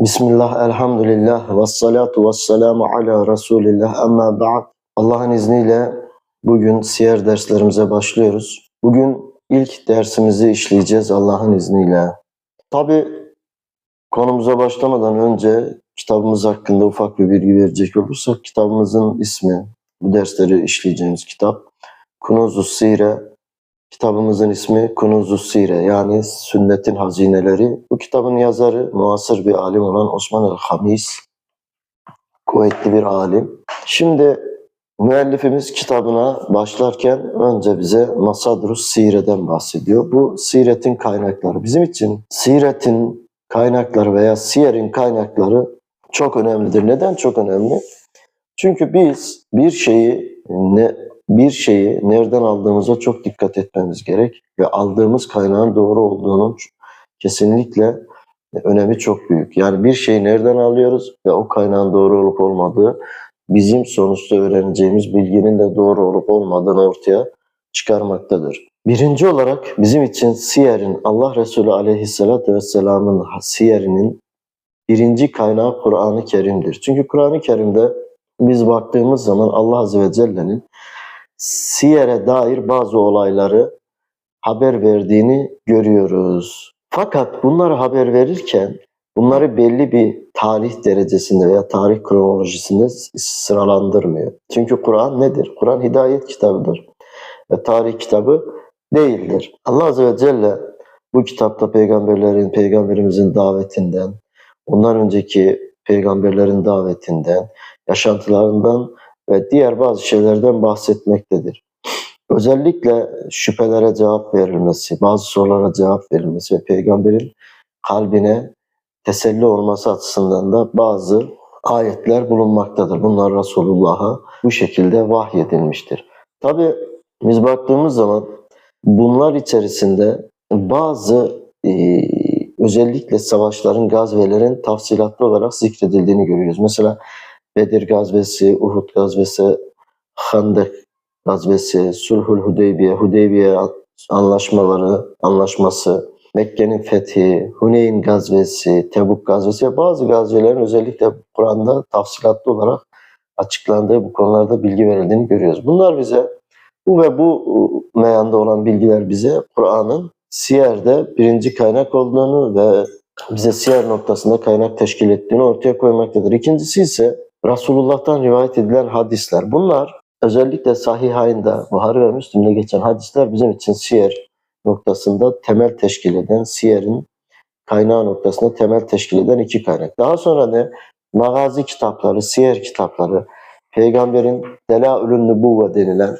Bismillah, elhamdülillah, ve salatu ve selamu ala Resulillah, amma ba'd. Allah'ın izniyle bugün siyer derslerimize başlıyoruz. Bugün ilk dersimizi işleyeceğiz Allah'ın izniyle. Tabi konumuza başlamadan önce kitabımız hakkında ufak bir bilgi verecek olursak kitabımızın ismi, bu dersleri işleyeceğimiz kitap Kunuz-u Sire. Kitabımızın ismi Kunuz-u Sire yani sünnetin hazineleri. Bu kitabın yazarı muasır bir alim olan Osman el-Hamis. Kuvvetli bir alim. Şimdi müellifimiz kitabına başlarken önce bize Masadrus Sire'den bahsediyor. Bu siretin kaynakları. Bizim için siretin kaynakları veya siyerin kaynakları çok önemlidir. Neden çok önemli? Çünkü biz bir şeyi ne bir şeyi nereden aldığımıza çok dikkat etmemiz gerek ve aldığımız kaynağın doğru olduğunun kesinlikle önemi çok büyük. Yani bir şeyi nereden alıyoruz ve o kaynağın doğru olup olmadığı bizim sonuçta öğreneceğimiz bilginin de doğru olup olmadığını ortaya çıkarmaktadır. Birinci olarak bizim için siyerin Allah Resulü aleyhissalatü vesselamın siyerinin birinci kaynağı Kur'an-ı Kerim'dir. Çünkü Kur'an-ı Kerim'de biz baktığımız zaman Allah Azze ve Celle'nin siyere dair bazı olayları haber verdiğini görüyoruz. Fakat bunları haber verirken bunları belli bir tarih derecesinde veya tarih kronolojisinde sıralandırmıyor. Çünkü Kur'an nedir? Kur'an hidayet kitabıdır ve tarih kitabı değildir. Allah Azze ve Celle bu kitapta peygamberlerin, peygamberimizin davetinden, ondan önceki peygamberlerin davetinden, yaşantılarından ve diğer bazı şeylerden bahsetmektedir. Özellikle şüphelere cevap verilmesi, bazı sorulara cevap verilmesi ve peygamberin kalbine teselli olması açısından da bazı ayetler bulunmaktadır. Bunlar Resulullah'a bu şekilde vahyedilmiştir. Tabi biz baktığımız zaman bunlar içerisinde bazı e, özellikle savaşların, gazvelerin tafsilatlı olarak zikredildiğini görüyoruz. Mesela Bedir gazvesi, Uhud gazvesi, Handek gazvesi, Sulhul Hudeybiye, Hudeybiye anlaşmaları, anlaşması, Mekke'nin fethi, Huneyn gazvesi, Tebuk gazvesi ve bazı gazvelerin özellikle Kur'an'da tafsilatlı olarak açıklandığı bu konularda bilgi verildiğini görüyoruz. Bunlar bize bu ve bu meyanda olan bilgiler bize Kur'an'ın Siyer'de birinci kaynak olduğunu ve bize siyer noktasında kaynak teşkil ettiğini ortaya koymaktadır. İkincisi ise Resulullah'tan rivayet edilen hadisler. Bunlar özellikle Sahihayn'da, Buhari ve Müslim'de geçen hadisler bizim için siyer noktasında temel teşkil eden, siyerin kaynağı noktasında temel teşkil eden iki kaynak. Daha sonra ne? Magazi kitapları, siyer kitapları, peygamberin Delaülün Nübüvve denilen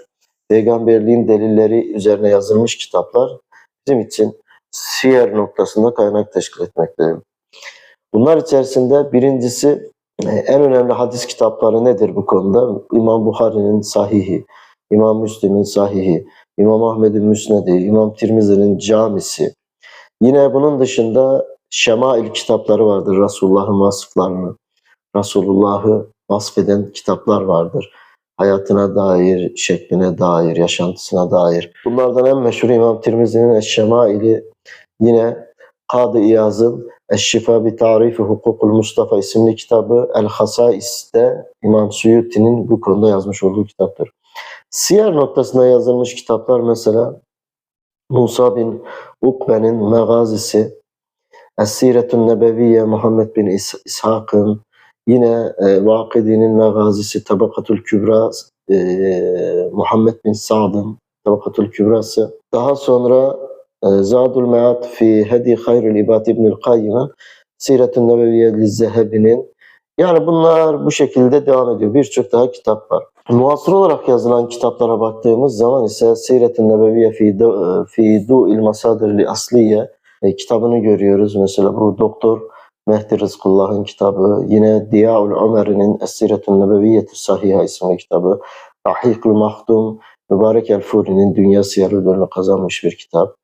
peygamberliğin delilleri üzerine yazılmış kitaplar bizim için siyer noktasında kaynak teşkil etmektedir. Bunlar içerisinde birincisi en önemli hadis kitapları nedir bu konuda? İmam Bukhari'nin sahihi, İmam Müslim'in sahihi, İmam Ahmed'in müsnedi, İmam Tirmizi'nin camisi. Yine bunun dışında şemail kitapları vardır. Resulullah'ın vasıflarını, Resulullah'ı vasfeden kitaplar vardır. Hayatına dair, şekline dair, yaşantısına dair. Bunlardan en meşhur İmam Tirmizi'nin Eşşemaili yine Kadı İyaz'ın Eşşifa bi Tarifi Hukukul Mustafa isimli kitabı El Hasais'te İmam Suyuti'nin bu konuda yazmış olduğu kitaptır. Siyer noktasında yazılmış kitaplar mesela Musa bin Ukbe'nin Megazisi, Es-Siretun Nebeviye Muhammed bin İs- İshak'ın, yine e, Vakidi'nin Megazisi Tabakatul Kübra e, Muhammed bin Sa'd'ın Tabakatul Kübrası. Daha sonra Zadul Mead fi Hedi Hayrul İbad İbnül Kayyım'ın Siretun Nebeviye Lizzehebi'nin yani bunlar bu şekilde devam ediyor. Birçok daha kitap var. Muasır olarak yazılan kitaplara baktığımız zaman ise Siret-i Nebeviye fi, du, fi Du'il Masadirli Asliye e, kitabını görüyoruz. Mesela bu Doktor Mehdi Rızkullah'ın kitabı, yine Diyaul Ömer'in Es-Siretü Nebeviyetü Sahiha isimli kitabı, Rahikul Mahdum Mübarek El-Furi'nin Dünya Siyar ödülünü kazanmış bir kitap.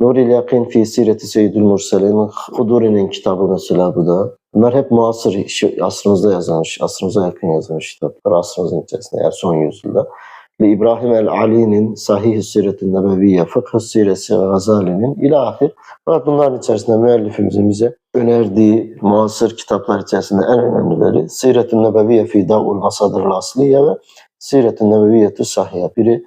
Nuril Yakin fi Sireti Seyyidül Murselin Huduri'nin kitabı mesela bu da. Bunlar hep muasır, asrımızda yazılmış, asrımıza yakın yazılmış kitaplar, asrımızın içerisinde yani son yüzyılda. ve İbrahim el-Ali'nin Sahih-i Siret-i Nebeviye, Fıkıh Siresi Gazali'nin ilahir. Fakat bunların içerisinde müellifimizin bize önerdiği muasır kitaplar içerisinde en önemlileri Siret-i Nebeviye fi Davul Masadır Asliye ve Siret-i Nebeviyetü. Biri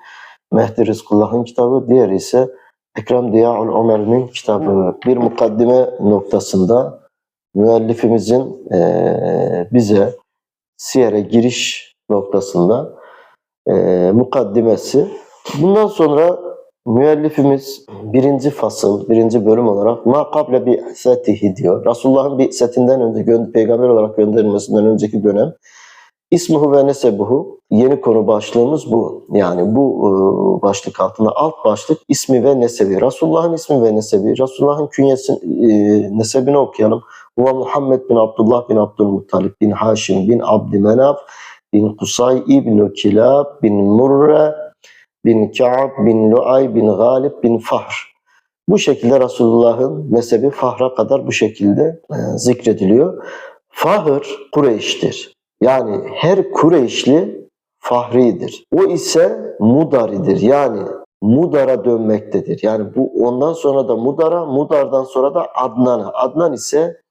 Mehdi Rizkullah'ın kitabı, diğeri ise Ekrem Diyaul Ömer'in kitabı. Bir mukaddime noktasında müellifimizin eee, bize siyere giriş noktasında eee mukaddimesi. Bundan sonra müellifimiz birinci fasıl, birinci bölüm olarak ma kable bi setihi diyor. Resulullah'ın bir setinden önce, peygamber olarak gönderilmesinden önceki dönem İsmuhu ve nesebuhu yeni konu başlığımız bu. Yani bu e, başlık altında alt başlık ismi ve nesebi. Resulullah'ın ismi ve nesebi. Resulullah'ın künyesi e, nesebini okuyalım. Huve Muhammed bin Abdullah bin Abdülmuttalib bin Haşim bin Abdümenaf bin Kusay İbn Kilab bin Murre bin Ka'b bin Luay bin Galip bin Fahr. Bu şekilde Resulullah'ın nesebi Fahr'a kadar bu şekilde e, zikrediliyor. Fahr Kureyş'tir. Yani her Kureyşli Fahri'dir. O ise Mudari'dir. Yani Mudar'a dönmektedir. Yani bu ondan sonra da Mudar'a, Mudar'dan sonra da Adnan'a. Adnan ise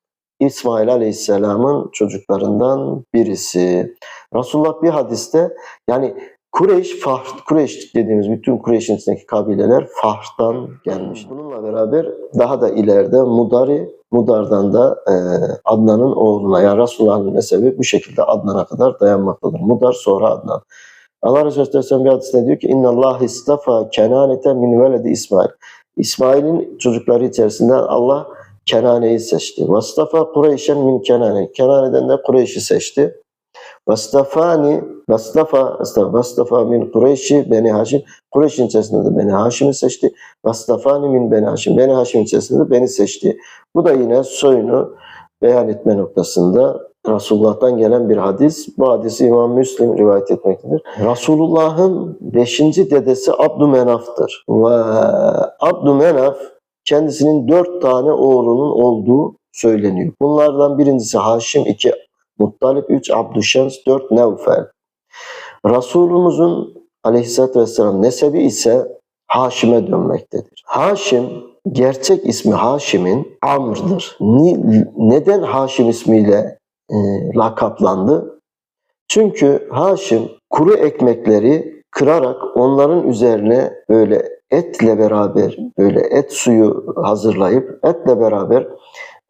İsmail Aleyhisselam'ın çocuklarından birisi. Resulullah bir hadiste yani Kureyş, Fahr, Kureyş dediğimiz bütün Kureyş'in içindeki kabileler Fahr'dan gelmiş. Bununla beraber daha da ileride Mudari, Mudar'dan da e, Adnan'ın oğluna yani Resulullah'ın nesebi bu şekilde Adnan'a kadar dayanmaktadır. Mudar sonra Adnan. Allah Resulü Aleyhisselam bir hadisinde diyor ki İnna Allah istafa kenanete min veledi İsmail. İsmail'in çocukları içerisinden Allah Kenane'yi seçti. Vastafa Kureyşen min Kenane. Kenane'den de Kureyş'i seçti. Vastafani, Vastafa, Vastafa min Kureyş'i Beni Haşim. Kureyş'in içerisinde de Beni Haşim'i seçti. Vastafani min Beni Haşim. Beni Haşim içerisinde de beni seçti. Bu da yine soyunu beyan etme noktasında Resulullah'tan gelen bir hadis. Bu hadisi İmam Müslim rivayet etmektedir. Resulullah'ın beşinci dedesi Abdümenaf'tır. Ve Abdümenaf kendisinin dört tane oğlunun olduğu söyleniyor. Bunlardan birincisi Haşim, iki Muttalip, üç Abdüşşems, dört Nevfel. Resulümüzün aleyhissalatü vesselam nesebi ise Haşim'e dönmektedir. Haşim, gerçek ismi Haşim'in Amr'dır. Ni- neden Haşim ismiyle e, lakaplandı? Çünkü Haşim kuru ekmekleri kırarak onların üzerine böyle etle beraber böyle et suyu hazırlayıp etle beraber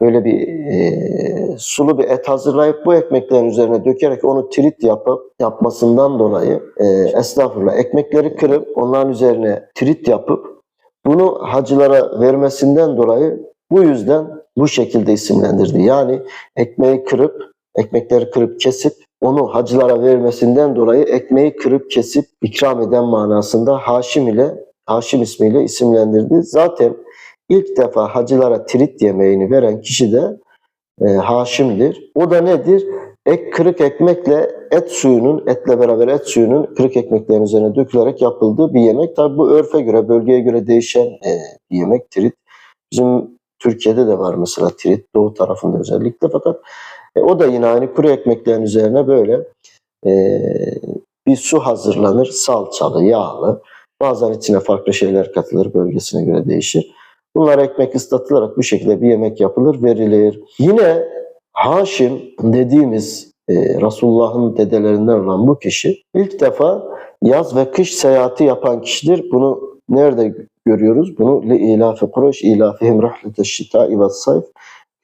böyle bir e, sulu bir et hazırlayıp bu ekmeklerin üzerine dökerek onu trit yapıp yapmasından dolayı e, estağfurullah ekmekleri kırıp onların üzerine trit yapıp bunu hacılara vermesinden dolayı bu yüzden bu şekilde isimlendirdi. Yani ekmeği kırıp ekmekleri kırıp kesip onu hacılara vermesinden dolayı ekmeği kırıp kesip ikram eden manasında Haşim ile Haşim ismiyle isimlendirdi. Zaten ilk defa hacılara trit yemeğini veren kişi de e, Haşim'dir. O da nedir? Ek, kırık ekmekle et suyunun, etle beraber et suyunun kırık ekmeklerin üzerine dökülerek yapıldığı bir yemek. Tabi bu örfe göre, bölgeye göre değişen e, bir yemek trit. Bizim Türkiye'de de var mesela trit, doğu tarafında özellikle fakat e, o da yine aynı kuru ekmeklerin üzerine böyle e, bir su hazırlanır, salçalı, yağlı. Bazen içine farklı şeyler katılır, bölgesine göre değişir. Bunlar ekmek ıslatılarak bu şekilde bir yemek yapılır, verilir. Yine Haşim dediğimiz e, Resulullah'ın dedelerinden olan bu kişi ilk defa yaz ve kış seyahati yapan kişidir. Bunu nerede görüyoruz? Bunu li ilafi Kureyş ilafihim rahlete şita'i ve sayf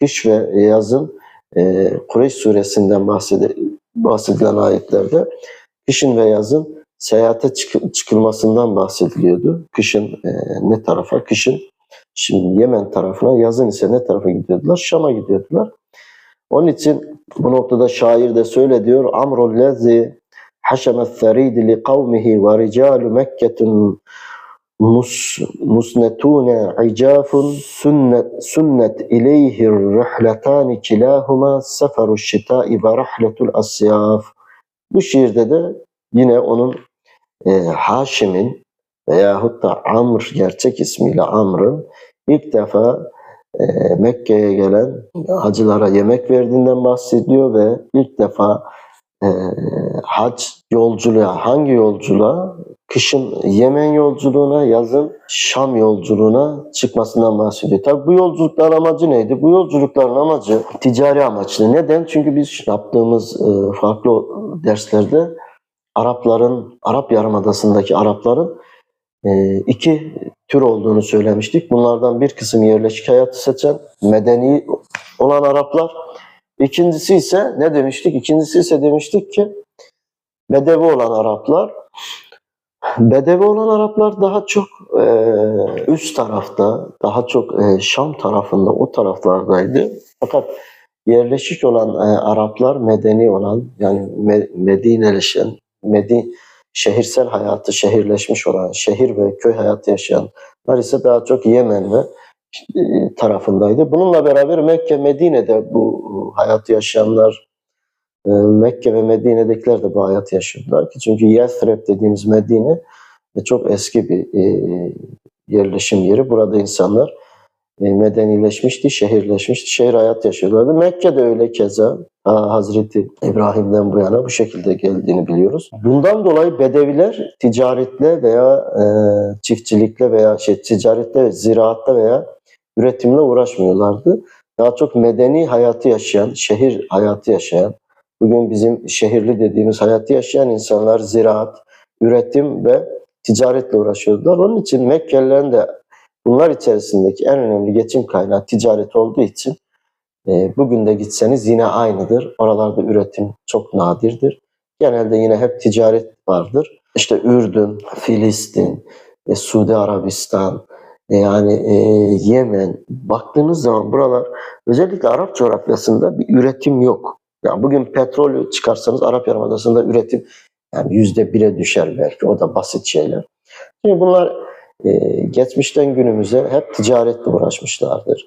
kış ve yazın e, Kureyş suresinden bahsedilen ayetlerde kışın ve yazın seyahate çık- çıkılmasından bahsediliyordu. Kışın e, ne tarafa? Kışın şimdi Yemen tarafına, yazın ise ne tarafa gidiyordular? Şam'a gidiyordular. Onun için bu noktada şair de söyle diyor. Amrul lezi haşemet theridi li kavmihi ve ricalu Mekke'tun mus, musnetune icafun sünnet, sünnet ileyhir rihletani kilahuma seferu şitai ve rahletul asyaf. Bu şiirde de yine onun e, Haşim'in veyahut da Amr gerçek ismiyle Amr'ın ilk defa e, Mekke'ye gelen hacılara yemek verdiğinden bahsediyor ve ilk defa e, hac yolculuğa, hangi yolculuğa? Kışın Yemen yolculuğuna, yazın Şam yolculuğuna çıkmasından bahsediyor. Tabi bu yolculukların amacı neydi? Bu yolculukların amacı ticari amaçlı. Neden? Çünkü biz yaptığımız e, farklı derslerde Arapların, Arap Yarımadası'ndaki Arapların iki tür olduğunu söylemiştik. Bunlardan bir kısım yerleşik hayatı seçen, medeni olan Araplar. İkincisi ise ne demiştik? İkincisi ise demiştik ki Bedevi olan Araplar. Bedevi olan Araplar daha çok e, üst tarafta, daha çok e, Şam tarafında, o taraflardaydı. Fakat yerleşik olan e, Araplar, medeni olan, yani me, Medineleşen, Medi, şehirsel hayatı, şehirleşmiş olan, şehir ve köy hayatı yaşayanlar ise daha çok Yemen ve e, tarafındaydı. Bununla beraber Mekke, Medine'de bu hayatı yaşayanlar, e, Mekke ve Medine'dekiler de bu hayatı yaşıyorlar ki çünkü Yathrib dediğimiz Medine e, çok eski bir e, yerleşim yeri. Burada insanlar e, medenileşmişti, şehirleşmişti, şehir hayat yaşıyorlardı. Mekke de öyle keza ha, Hazreti İbrahim'den bu yana bu şekilde geldiğini biliyoruz. Bundan dolayı Bedeviler ticaretle veya e, çiftçilikle veya şey ticaretle, ziraatta veya üretimle uğraşmıyorlardı. Daha çok medeni hayatı yaşayan, şehir hayatı yaşayan, bugün bizim şehirli dediğimiz hayatı yaşayan insanlar ziraat, üretim ve ticaretle uğraşıyordular. Onun için Mekkelilerin de bunlar içerisindeki en önemli geçim kaynağı ticaret olduğu için e, bugün de gitseniz yine aynıdır. Oralarda üretim çok nadirdir. Genelde yine hep ticaret vardır. İşte Ürdün, Filistin, e, Suudi Arabistan, e, yani e, Yemen baktığınız zaman buralar özellikle Arap coğrafyasında bir üretim yok. Yani bugün petrolü çıkarsanız Arap Yarımadası'nda üretim yani yüzde bire düşer belki. O da basit şeyler. Şimdi bunlar e, geçmişten günümüze hep ticaretle uğraşmışlardır.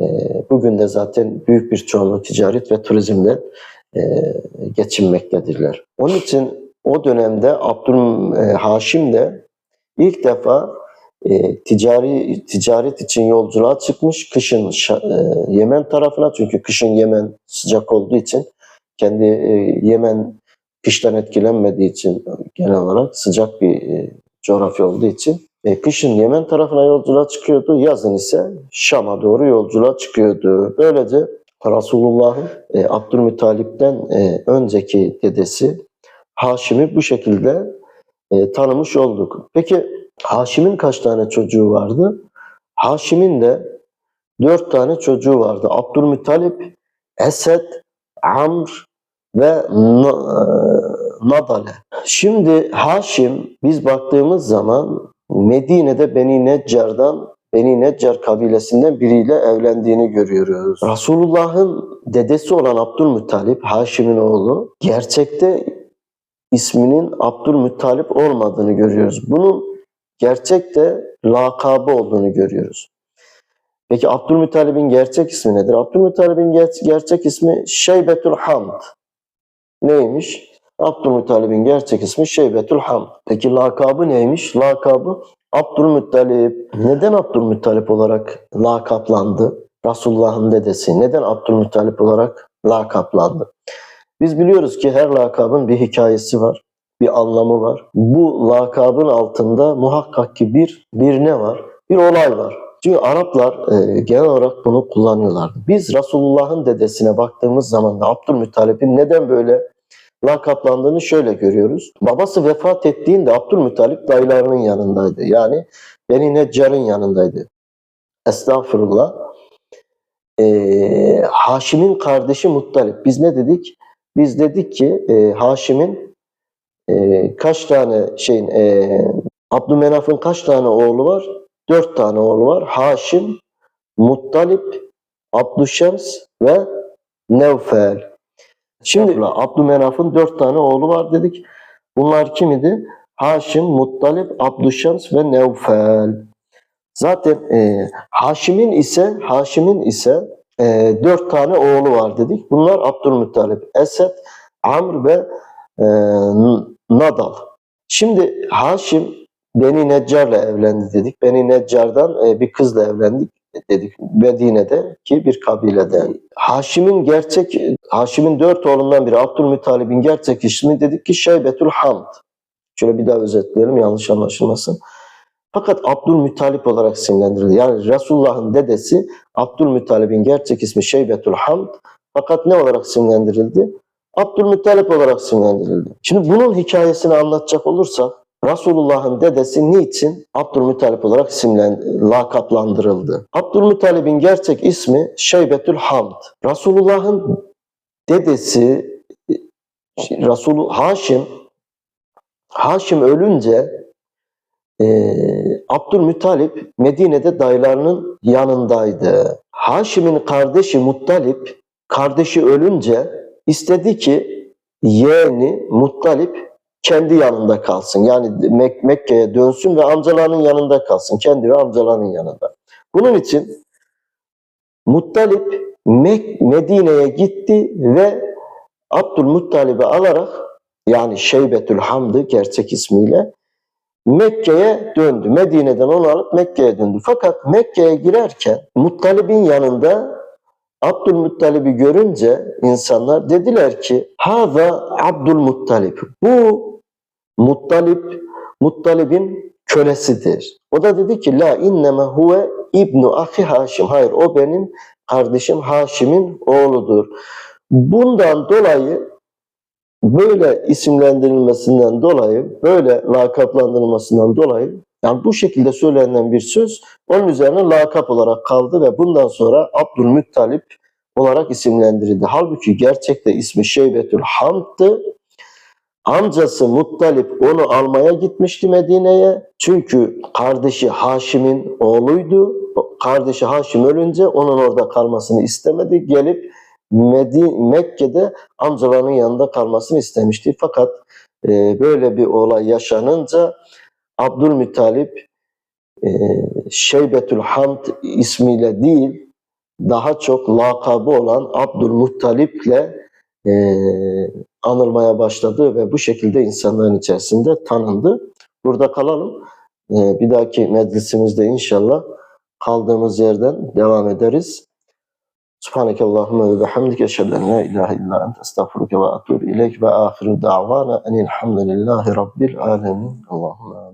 E, bugün de zaten büyük bir çoğunluğu ticaret ve turizmle e, geçinmektedirler. Onun için o dönemde Abdülhaşim e, Haşim de ilk defa e, ticari ticaret için yolculuğa çıkmış kışın Yemen tarafına çünkü kışın Yemen sıcak olduğu için kendi Yemen kıştan etkilenmediği için genel olarak sıcak bir coğrafya olduğu için e, kışın Yemen tarafına yolculuğa çıkıyordu, yazın ise Şam'a doğru yolculuğa çıkıyordu. Böylece Resulullah'ın e, Abdülmuttalip'ten e, önceki dedesi Haşim'i bu şekilde e, tanımış olduk. Peki Haşim'in kaç tane çocuğu vardı? Haşim'in de dört tane çocuğu vardı. Abdülmuttalip, Esed, Amr ve e, Nadale. Şimdi Haşim biz baktığımız zaman Medine'de Beni Neccar'dan Beni Neccar kabilesinden biriyle evlendiğini görüyoruz. Resulullah'ın dedesi olan Abdülmuttalip, Haşim'in oğlu, gerçekte isminin Abdülmuttalip olmadığını görüyoruz. Bunun gerçekte lakabı olduğunu görüyoruz. Peki Abdülmuttalib'in gerçek ismi nedir? Abdülmuttalib'in ger- gerçek ismi Şeybetül Hamd. Neymiş? Abdülmuttalib'in gerçek ismi Şeybetül Hamd. Peki lakabı neymiş? Lakabı Abdülmuttalip. Neden Abdülmuttalip olarak lakaplandı? Resulullah'ın dedesi. Neden Abdülmuttalip olarak lakaplandı? Biz biliyoruz ki her lakabın bir hikayesi var, bir anlamı var. Bu lakabın altında muhakkak ki bir bir ne var? Bir olay var. Çünkü Araplar e, genel olarak bunu kullanıyorlardı. Biz Resulullah'ın dedesine baktığımız zaman da Abdülmuttalip'in neden böyle lakaplandığını şöyle görüyoruz. Babası vefat ettiğinde Abdülmuttalip dayılarının yanındaydı. Yani Beni Neccar'ın yanındaydı. Estağfurullah. E, Haşim'in kardeşi Muttalip. Biz ne dedik? Biz dedik ki e, Haşim'in e, kaç tane şeyin e, Abdümenaf'ın kaç tane oğlu var? Dört tane oğlu var. Haşim, Muttalip, Abdüşems ve Nevfel. Şimdi Abdümenaf'ın dört tane oğlu var dedik. Bunlar kim idi? Haşim, Muttalip, Abdüşems ve Nevfel. Zaten e, Haşim'in ise Haşim'in ise e, dört tane oğlu var dedik. Bunlar Abdülmuttalip, Esed, Amr ve e, Nadal. Şimdi Haşim Beni Neccar'la evlendi dedik. Beni Neccar'dan e, bir kızla evlendik. Dedik. Medine'de ki bir kabileden. Haşim'in gerçek, Haşim'in dört oğlundan biri Abdülmuttalib'in gerçek ismi dedik ki Şeybetül Hamd. Şöyle bir daha özetleyelim yanlış anlaşılmasın. Fakat Abdülmuttalip olarak isimlendirildi. Yani Resulullah'ın dedesi Abdülmuttalib'in gerçek ismi Şeybetül Hamd. Fakat ne olarak isimlendirildi? Abdülmuttalip olarak isimlendirildi. Şimdi bunun hikayesini anlatacak olursak Resulullah'ın dedesi niçin Abdülmuttalip olarak isimlen, lakaplandırıldı? Abdülmuttalib'in gerçek ismi Şeybetül Hamd. Resulullah'ın dedesi Resul Haşim Haşim ölünce e, Abdülmuttalip Medine'de dayılarının yanındaydı. Haşim'in kardeşi Muttalip kardeşi ölünce istedi ki yeğeni Muttalip kendi yanında kalsın. Yani Mek- Mekke'ye dönsün ve amcalarının yanında kalsın. Kendi ve amcalarının yanında. Bunun için Muttalip Mek- Medine'ye gitti ve Abdülmuttalib'i alarak yani Şeybetül Hamd'ı gerçek ismiyle Mekke'ye döndü. Medine'den onu alıp Mekke'ye döndü. Fakat Mekke'ye girerken Muttalib'in yanında Abdülmuttalib'i görünce insanlar dediler ki Hava Abdülmuttalib. Bu Muttalib, Muttalib'in kölesidir. O da dedi ki La inneme huve İbnu Ahi Haşim. Hayır o benim kardeşim Haşim'in oğludur. Bundan dolayı böyle isimlendirilmesinden dolayı, böyle lakaplandırılmasından dolayı yani bu şekilde söylenen bir söz onun üzerine lakap olarak kaldı ve bundan sonra Abdülmuttalip olarak isimlendirildi. Halbuki gerçekte ismi Şeybetül Hamd'dı. Amcası Muttalip onu almaya gitmişti Medine'ye. Çünkü kardeşi Haşim'in oğluydu. Kardeşi Haşim ölünce onun orada kalmasını istemedi. Gelip Medi- Mekke'de amcalarının yanında kalmasını istemişti. Fakat e, böyle bir olay yaşanınca Abdülmuttalip e, Şeybetül Hamd ismiyle değil daha çok lakabı olan Abdülmuttalip'le e, anılmaya başladı ve bu şekilde insanların içerisinde tanındı. Burada kalalım. E, bir dahaki meclisimizde inşallah kaldığımız yerden devam ederiz. Subhaneke Allahümme ve bihamdike eşhedü en la ilahe illa ente estağfuruke ve etûbü ileyk ve ahiru da'vana enilhamdülillahi rabbil alemin. Allahümme.